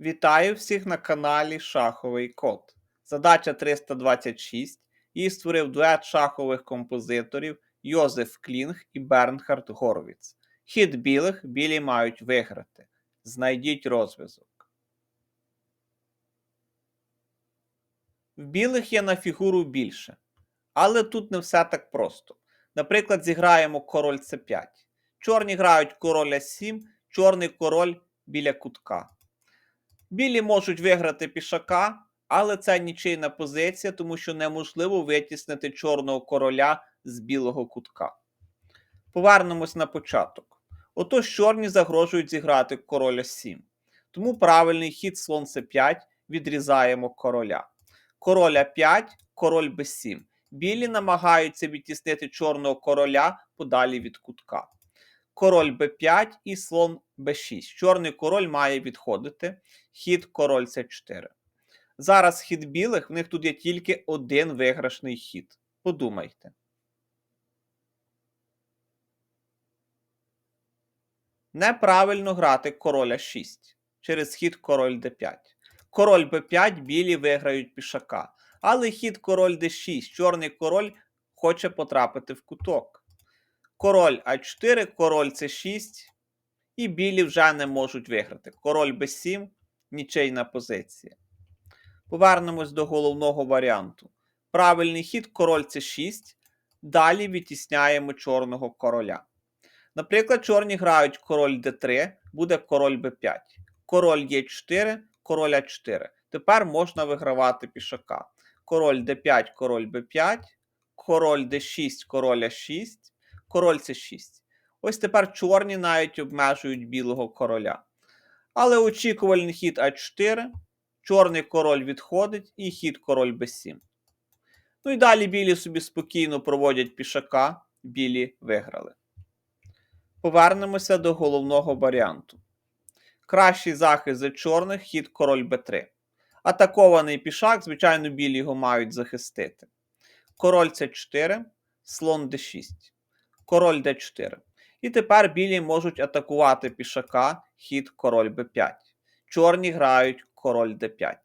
Вітаю всіх на каналі Шаховий Код. Задача 326. Її створив дует шахових композиторів Йозеф Клінг і Бернхард Горвіц. Хід білих білі мають виграти. Знайдіть розв'язок. В білих є на фігуру більше. Але тут не все так просто. Наприклад, зіграємо король С5. Чорні грають короля 7, чорний король біля кутка. Білі можуть виграти пішака, але це нічийна позиція, тому що неможливо витіснити чорного короля з білого кутка. Повернемось на початок. Отож чорні загрожують зіграти короля 7. Тому правильний хід слон С5 відрізаємо короля. Короля 5, король Б7. Білі намагаються відтіснити чорного короля подалі від кутка. Король Б5 і слон Б6. Чорний король має відходити. Хід король С4. Зараз хід білих, в них тут є тільки один виграшний хід. Подумайте. Неправильно грати короля 6 через хід король d5. Король b5 білі виграють пішака. Але хід король d6. Чорний король хоче потрапити в куток. Король А4, король С6. І білі вже не можуть виграти. Король Б7 нічийна позиція. Повернемось до головного варіанту. Правильний хід король С6. Далі відтісняємо чорного короля. Наприклад, чорні грають король d3, буде король b5. Король Е4, король А4. Тепер можна вигравати пішака. Король d5, король b5, король d6, король А6, король С6. Ось тепер чорні навіть обмежують білого короля. Але очікувальний хід А4, чорний король відходить і хід король Б7. Ну і далі білі собі спокійно проводять пішака, білі виграли. Повернемося до головного варіанту. Кращий захист за чорних хід король Б3. Атакований пішак, звичайно, білі його мають захистити. Король С4, слон Д6, король Д4. І тепер білі можуть атакувати пішака, хід король Б5. Чорні грають король Д5.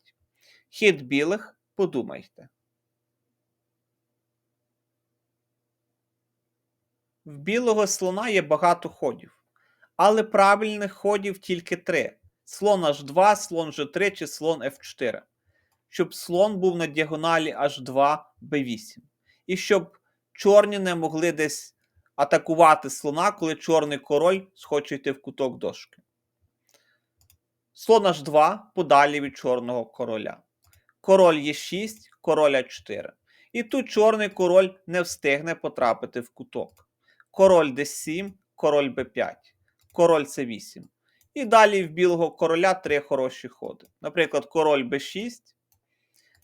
Хід білих, подумайте. В білого слона є багато ходів. Але правильних ходів тільки три: слон H2, слон G3 чи слон F4. Щоб слон був на діагоналі H2 B8. І щоб чорні не могли десь атакувати слона, коли чорний король схоче йти в куток дошки. Слон H2 подалі від чорного короля. Король Е6, король А4. І тут чорний король не встигне потрапити в куток. Король d7, король b5, король c8. І далі в білого короля три хороші ходи. Наприклад, король b6.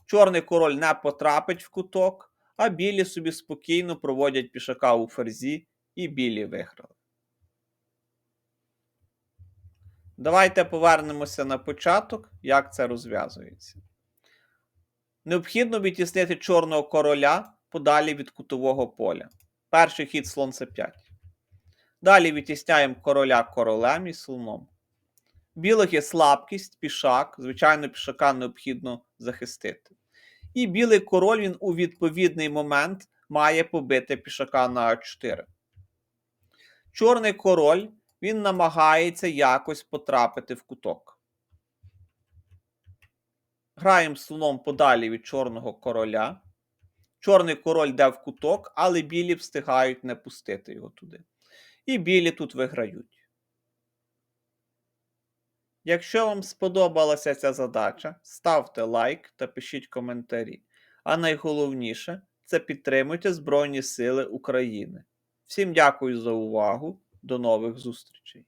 Чорний король не потрапить в куток, а білі собі спокійно проводять пішака у ферзі, і білі виграли. Давайте повернемося на початок, як це розв'язується. Необхідно відтіснити чорного короля подалі від кутового поля. Перший хід слон С5. Далі відтісняємо короля королем і слоном. Білих є слабкість, пішак. Звичайно, пішака необхідно захистити. І білий король він у відповідний момент має побити пішака на А4. Чорний король він намагається якось потрапити в куток. Граємо слоном подалі від чорного короля. Чорний король йде в куток, але білі встигають не пустити його туди. І білі тут виграють. Якщо вам сподобалася ця задача, ставте лайк та пишіть коментарі. А найголовніше це підтримуйте Збройні Сили України. Всім дякую за увагу. До нових зустрічей!